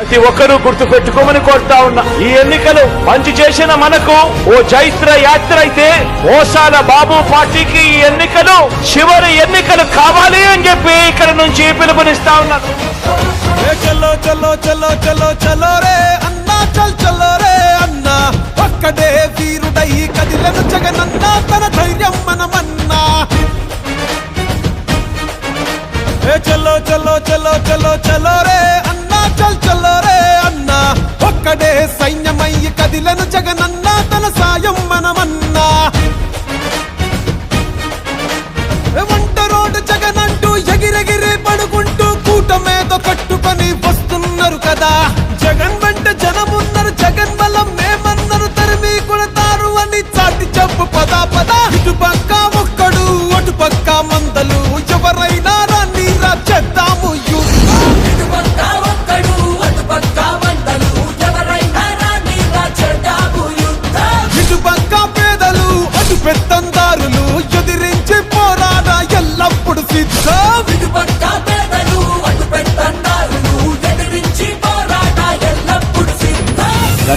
ప్రతి ఒక్కరూ గుర్తు పెట్టుకోమని కోరుతా ఉన్నా. ఈ ఎన్నికలు మంచి చేసిన మనకు ఓ చైత్ర యాత్ర అయితే మోసాల బాబు పార్టీకి ఈ ఎన్నికలు చివరి ఎన్నికలు కావాలి అని చెప్పి ఇక్కడ నుంచి పిలుపునిస్తా ఉన్నాను చలో చలో చలో చలో చలో రే అన్నా చల్ చలో రే అన్నా. ఒక్కడే వీరుడై కదిలను జగనన్న.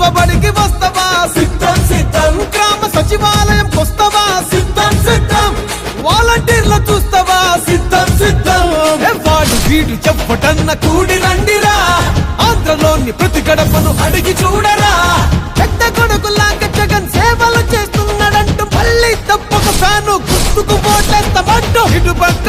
ప్రభుత్వ బడికి వస్తవా? సిద్ధం సిద్ధం. గ్రామ సచివాలయం వస్తవా సిద్ధం సిద్ధం. వాలంటీర్లు చూస్తావా? సిద్ధం సిద్ధం. వాడు వీడు చెప్పటన్న కూడి రండిరా. ఆంధ్రలోని ప్రతి గడపను అడిగి చూడరా. పెద్ద కొడుకులాగా జగన్ సేవలు చేస్తున్నాడంటూ మళ్ళీ తప్పక ఫ్యాను గుర్తుకు ఓట్లేస్తామంటూ ఇటు పక్క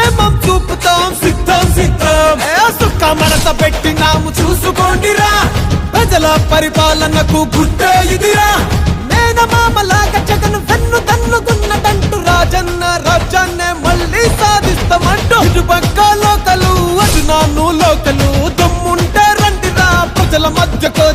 సంక్షేమం చూపుతాం సిద్ధం సిద్ధం. ఏ సుఖ మనత పెట్టినాము చూసుకోండిరా. ప్రజల పరిపాలనకు గుర్తే ఇదిరా. మేనమామలాగా జగన్ వెన్ను తన్నుకున్నదంటూ రాజన్న రాజ్యాన్నే మళ్ళీ సాధిస్తామంటూ ఇటు పక్క లోకలు అటు నాన్ను లోకలు దమ్ముంటే రండిరా. ప్రజల మధ్యకు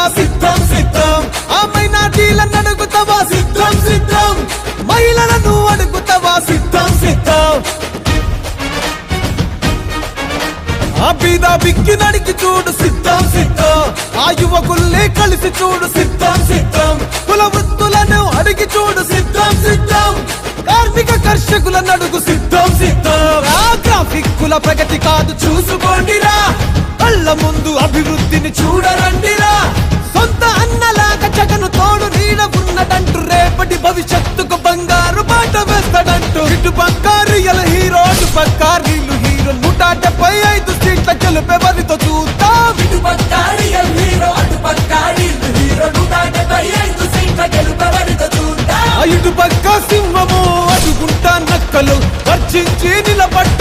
అడుగుతావా సిద్ధం సిద్ధం. ఆ మైనార్టీలను అడుగుతావా సిద్ధం సిద్ధం. మహిళలను అడుగుతావా సిద్ధం సిద్ధం. ఆ బీద బిక్కి నడికి చూడు సిద్ధం సిద్ధం. ఆ యువకుల్లే కలిసి చూడు సిద్ధం సిద్ధం. కుల వృత్తులను అడిగి చూడు సిద్ధం సిద్ధం. కార్మిక కర్షకులను అడుగు సిద్ధం సిద్ధం. ఆ గ్రాఫిక్ కుల ప్రగతి కాదు చూసుకోండిరా. కళ్ళ ముందు అభివృద్ధి అటుపక్క సింహము అటుకుంటా నక్కలు వర్చించి నిలబట్ట